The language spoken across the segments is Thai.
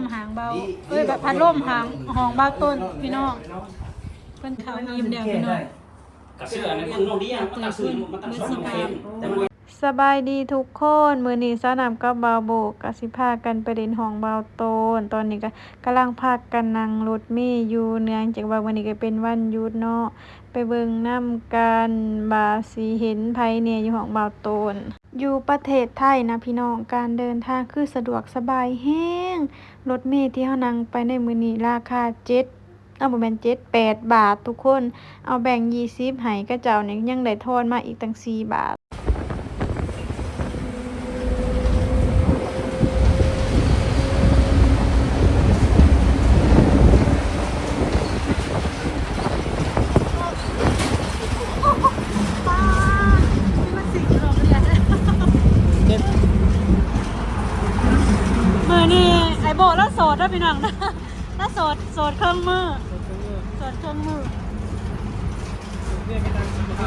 มหางเบาเอ้ยแบบพัดลมหางหองเบาต้นพี่น้องเพิ่นเขายิ้มเดียวพี่น้อง กับเสื้ออันนั้นเพิ่งลงดีอะมันตั้งซื้อมันตั้งสองเซนแต่มัน สบายดีทุกคนมือนี้สนามกับบาโบกกสิพากันไปเดินห้องเบาโตน ตอนนี้ก็กำลังพากันนั่งรถเมล์อยู่เนื่องจากว่าวันนี้ก็เป็นวันหยุดเนาะไปเบิ่งน้ำกันบาสีเห็นไผเนี่ยอยู่ห้องเบาโตน อยู่ประเทศไทยนะพี่น้องการเดินทางคือสะดวกสบายแห้งรถเมล์ที่เฮานั่งไปในมือนี้ราคาเจ็ดเอาบแม่นเจ็ดแปดบาททุกคน เอาแบ่งยี่สิบให้ก็เจ้าเนี่ยยังได้ทอนมาอีกตั้งสี่บาท มือนี่ไอโบแล้วโสดด้วย พี่น้องนะแล้วโสดโสดเครื่องมือโสดเครื่องมือ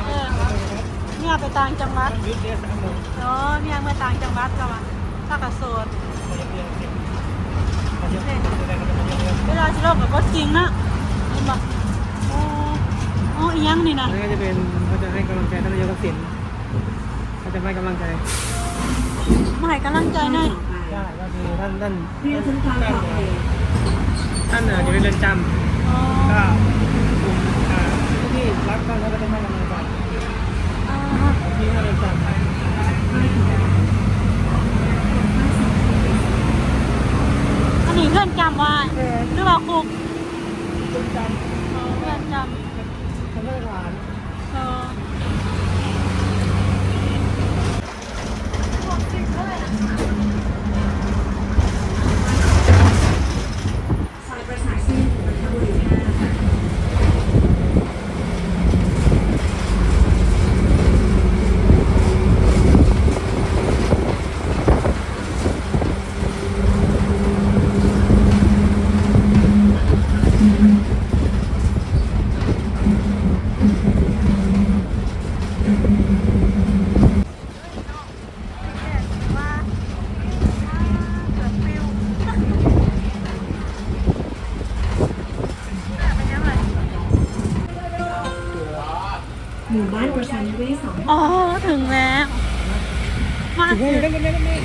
เออเนี่ยไปต่างจังหวัดเนาะเนี่ยเมื่อต่างจังหวัดก็ว่าถ้ากับโสดเวลาจะเลิกกับก็จริงนะเห็นบอกโอ้โอ้อีหยังนี่นะนั่นก็จะเป็นเขาจะให้กำลังใจท่านนายกทักษิณเขาจะให้กำลังใจมาให้กำลังใจหน่ อยใช่ก็คือท่านท่านท่านท่านเอ่ออยู่ในเรือนจำอ๋อก็กลุ่มอ่าผู้ที่รักท่านเขาก็จะให้กำลังใจอ่าที่ในเรือนจำอันนี้เพื่อนจำว่าหรือว่าคุกเรือนจอ๋อเพื่อนจำำท่านได้ผ่านเออห มู่บ้านประชานิเวศสองอ๋อ ถึงแล้วมาถึงนี่นี่นี่นี่นี่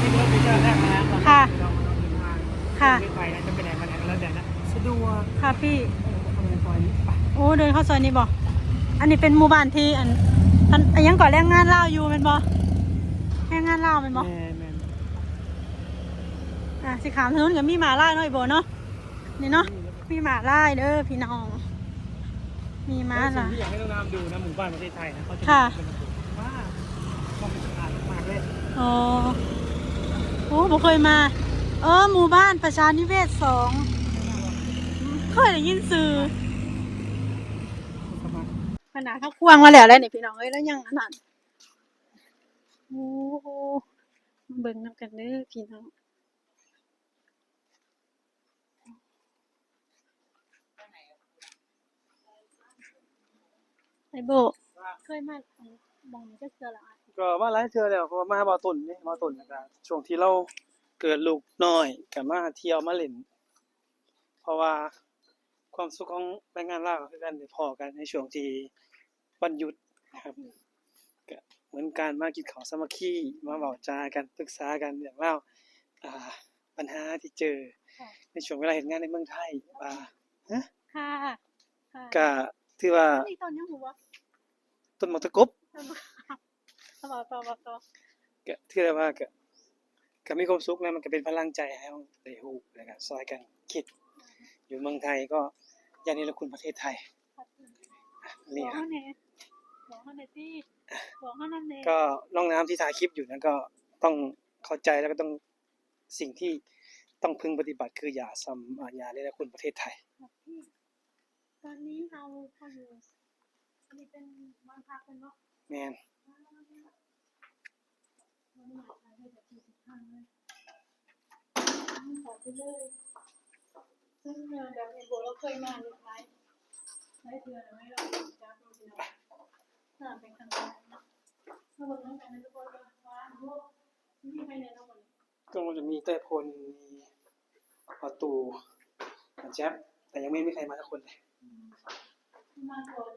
นี่รถเป็นเจ้าแรกนะค่ะเราเราเดินทางค่ะไม่ไปนะจะไปไหนมาไหนก็แล้วแต่นะสะดวกค่ะพี่เข้าไปในซอยนี้ไปโอ้เดินเข้าซอยนี้บ่อันนี้เป็นหมู่บ้านที่อันอันอันยังก่อนแรงงานลาวอยู่เป็นบ่แรงงานลาวเป็นบ่แม่แม่อะสิขามถนนกับมีหมาล่ายเนาะไอ้โบเนาะนี่เนาะมีหมาล่ายเด้อพี่น้อง มีหมาสิ่ล่างยที่อยากให้น้องน้ำดูนะหมู่บ้านประเทศไทยนะเขาจะค่ะ เป็นระบบว่าความสะอาดมากเลยอ๋อโอ้บ่เคยมา เออหมู่บ้านประชานิเวศสองเคยได้ยินสื่อสบายขนาดเขาควางมาแล้วแล้วนี่พี่น้องเอ้ยแล้วยังอันนั้นโอ้โหมาเบิ่งนำกันเด้อพี่น้อง โบเคยมาอันมองจะเจอละอะก็มาหลายเทื่อแล้วเพราะว่ามาหาบ่าวตุ่นนี่บ่าวตุ่นนะครับช่วงที่เราเกิดลูกน้อยก็มาเที่ยวมาเล่นเพราะว่าความสุขของแรงงานลาวก็คือการได้พอกันในช่วงที่วันหยุดนะครับก็เหมือนการมากินข้าวสามัคคีมาเว้าจากันปรึกษากันเรื่องราวอ่าปัญหาที่เจอ ในช่วงเวลาเฮ็ดงานในเมืองไทยว่าฮะค่ะค่ะก็ถือว่านี่ตอนยังหัว ต้นมะตะกบต่อต่อต่อต่อก็ถือได้ว่าก็ก็มีความสุขนะมันก็เป็นพลังใจให้เราได้ฮู้แล้วก็ซอยกันคิด อยู่เมืองไทยก็อย่านิรคุณประเทศไทยอะบนี่อกครัเขาบเน่บอกเขาเน่ที่บอกเขานั่นเน่ก็น้องน้ำที่ถ่ายคลิปอยู่นั้นก็ต้องเข้าใจแล้วก็ต้องสิ่งที่ต้องพึงปฏิบัติคืออย่าซ้ำอ่าอย่านิรคุณประเทศไทยพี่ตอนนี้เราพอ อยู่อันนี้เป็นบ้านพักเป็นเนาะแม่นวันนี้ขายได้แบบสี่สิบห้าเลยขายไปเลย ซึ่งเงินแบบในโบเราเคยมาหรือไงใช้เดือนไม่เราจะดูดีนะน่าเป็นครั้งแรกนะถ้าวันนั้นกันทุกคนว่าว้าโหนี่ใครเนี่ยทั้งหมดก็มันจะมีเต้ยพลมีประตูแจ๊บแต่ยังไม่มีใครมาสักคนเลยมาก่อน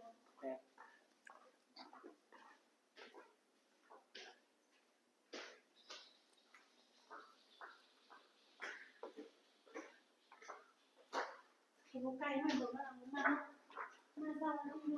นะเห็นไก่มันบอกว่ามามาเศร้าแล้วเน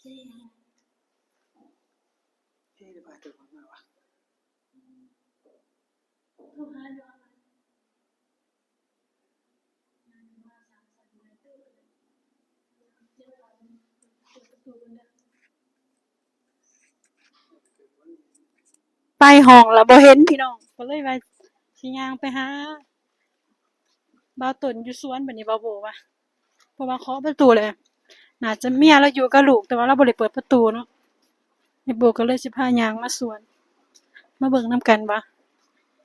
เอ๊ะเดี๋ยวพาเต้ยพลมาวะ ลูกค้าเนาะ ไปห้องแล้วบ่เห็นพี่น้องก็เลยว่าสิย่างไปหาบ่าวตุนอยู่สวนบัดนี้บ่าวโบว่าเพราะว่าเคาะประตูเลยน่าจะเมียเราอยู่กับลูกแต่ว่าเราบ่ได้เปิดประตูเนาะไอ้โบก็เลยสิพายางมาสวน มาเบิ่งนํกันว่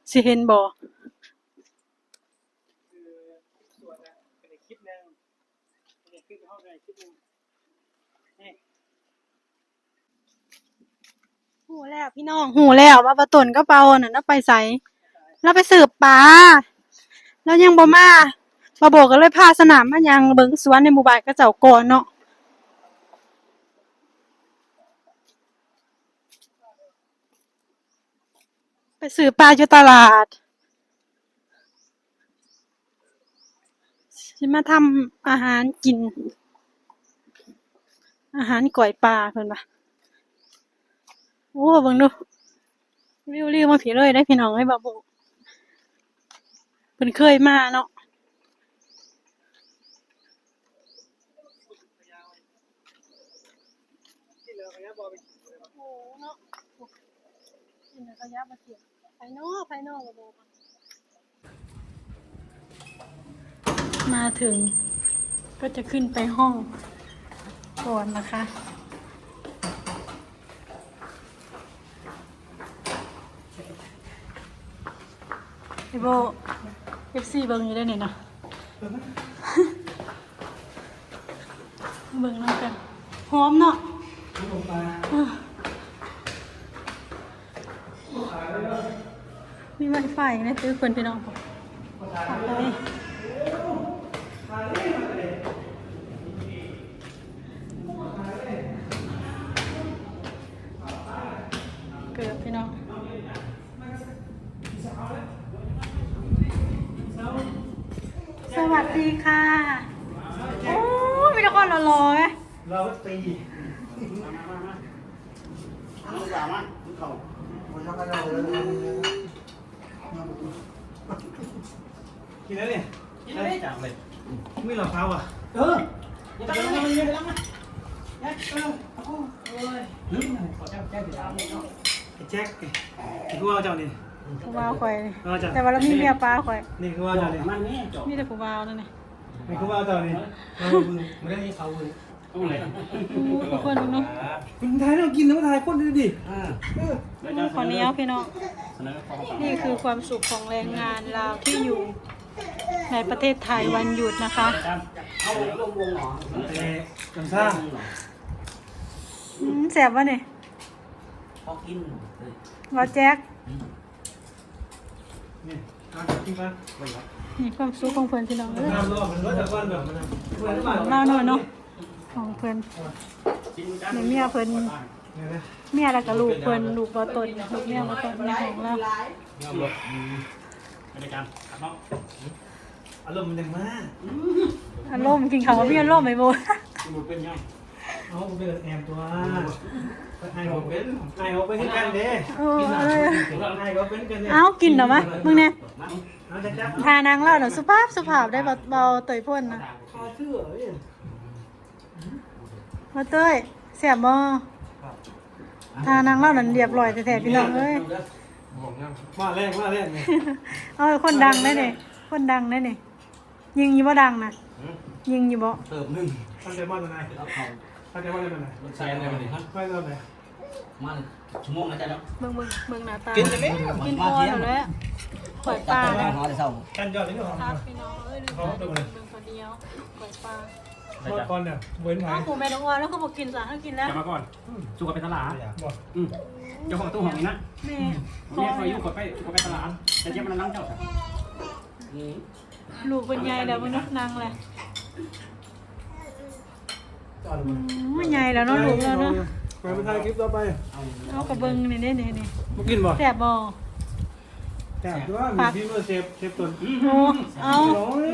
สิเห็นบ่ คือส่วนนะเป็นอีกคลิปหนึงเป็นอีกคลิปห้องในคลิปหนึงนี่ หูแล้วพี่น้องหูแล้วว่าบ่าตุนกับเปาน่ะน่ะไปไสเราไปสืบปลาแล้วยังบ่มาบ่โบก็เลยพาสนามมายังเบิงสวนในหมู่บ้านกับเจ้าก่อนเนาะไปซื้อปลาอยู่ตลาดสิมาทำอาหารกิน อาหารก่อยปลาเพิ่นว่า โอ้เบิ่งดูริ้วริ้วมาผีเลยได้พี่น้องให้บาบุเพิ่นเคยมาเนาะที่เหลือเขาจะบอกไปโอ้เนาะนี่นะก็ยับมาเสียไปนอกไปนอกบาบุมาถึงก็จะขึ้นไปห้องก่อนนะคะ ไอโบเอฟซีเบิ้งอยู่ได้เนี่ยนะเบิ้งน้ำกันหอมเนาะมีไวไฟนะซื้อเพิ่นพี่น้องผมเอาไปเกือบพี่น้อง สวัส ดีค่ะ โอ้ยมีแต่คนหล่อๆไหมเราตีกินแล้วเนี่ยกินได้จังเลยไม่หลับเท้าอะ เออยังตั้งยังยังยังมาเออโอ้ยขอแจ้งแจ้งติดตามเนาะไอ้แจ็คไอ้ผู้ว่าเจ้านี่ ผู้บ่าวข่อย เอาจ้ะ แต่ว่าเรามีเมียป้าข่อย นี่คือว่าเจ้านี่มันนี่จบมีแต่ผู้บ่าวนั่นนี่นี่คือว่าเจ้านี่เราบึงไม่ได้ให้เขาบึงต้องเลยอู้ทุกคนดูเนาะคุณทายเรากินนะมาทายคนดูดิอ่าอู้ขอเหนี้ยวพี่น้อง เสนอความนี่คือความสุขของแรงงานลาวที่อยู่ในประเทศไทยวันหยุดนะคะเอาลงวงหรอแต่ลำซ่าอืมแสบวะเนี่ยพอกินว่าแจ็ค นี่เอากินกันนี่ความสุขของเพื่อนพี่น้องเลยน้ำรอบมันรสจากบ้านแบบมันเหมือนบ้านของเราหน่อยเนาะของเพื่อนในเมียเพื่อนเนี่ยนะเมียแล้วก็ลูกเพื่อนลูกบ่ตนลูกเมียบ่ตนในของเราบรรยากาศครับเนาะอารมณ์มันยังมากอารมณ์กินข้าวว่ามีอารมณ์ไหมโบดูเป็นยัง เอาเป็นแอมตัวไอ้เขาเป็นไอ้เขาเป็นกันเด้เออเออไอ้เขาเป็นกันเด้เอากินเหรอมะมึงเนี่ยเอาจ้ะจ้ะทานางเล่าหน่อยสุภาพสุภาพได้เบาเบาเตยพ่นนะคอเชื่อเอ้ยมาเตยเสียบบ่ทานางเล่าหน่อยเรียบร้อยแต่แท้ๆพี่น้องเอ้ยมาแรกมาแรกไงเอาคนดังได้เนี่ยคนดังได้เนี่ยยิงอยู่บ่ดังนะยิงอยู่บ่เติมหนึ่งตั้งใจมาตัวไหนแล้ว เขาตั้งใจมาตัวไหนรถแซนเลยมันนี่ฮะไม่ตัวไหนมันชั่วโมงนะจ๊ะเนาะเบิ่งเบิ่งเบิ่งหน้าตากินกันไหมกินพอแล้วแหละปล่อยปลาจันะบตัวเช้าเช้ากันยอดเลยเหรอครับพี่น้องเอ้ยลืมไปเบิ่งคนเดียวปล่อยปลาเมื่อก่อนเนี่ยเว้นไว้อ้าวปู่แม่น้องออนแล้วก็บอกกินซะถ้ากินแล้วจะมาก่อนสู้กับไปตลาดบอกอืมเจ้าของตู้ห้องนี้นะแม่ผมเนี่ยคอยอยู่กดไปกดไปตลาดแต่เจ้ามันนั่งเจ้าค่ะลูกเป็นไงแล้วมันนักนางแหละอื มมันใหญ่แล้วเนาะลูกแล้วเนาะไปไปถ่ายคลิปต่อไปเอากระเบิงนี่นี่นี่นี่มากินบ่แซ่บบ่แต่ว่ามีพี่เมื่อเชฟเชฟตุนโอ้เอาโอ้ย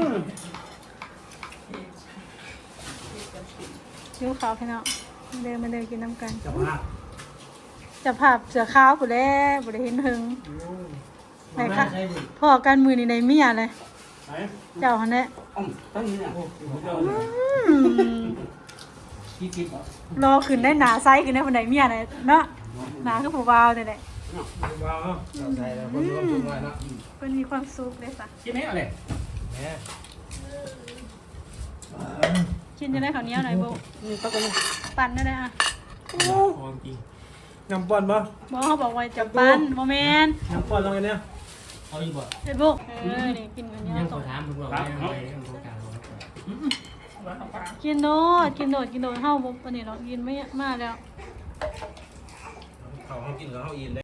ชิวขาวพี่น้องเดินมาเดินกินน้ำกันจับมาจะภาพเสือขาวผู้แลบ่ได้เห็นหึงไหนคะพ่อกันมือนี่ในเมียเลยไหนเจ้าหั่นแหละอ้อมตั้งนี้เนี่ยอืม คิดคิดบ่รอขึ้นได้หนาไซส์ขึ้นได้บันไดเมียเลยเนาะหนาคือผู้บ่าวนี่แหละว้าวเนาะใส่แล้วคนร่วมทุกข์เนาะเพิ่นมีความสุขเลยซะกินไหมอะไรแหมกินจะได้ข้าวเหนียวหน่อยบ่ปั่นได้ได้อะของจริงยำป้อนบ่บ่เขาบอกว่าจะปั่นบ่แม่นยำป้อนลองกันเนี่ยเอาอีกบ่เฮ็ดบ่เออนี่กินข้าวเหนียวต้องกิ นโดดกินโดดกินโดดเฮาบ่ปานนี้เนาะกินไม่มาแล้ว เขากินแล้วเขาอิน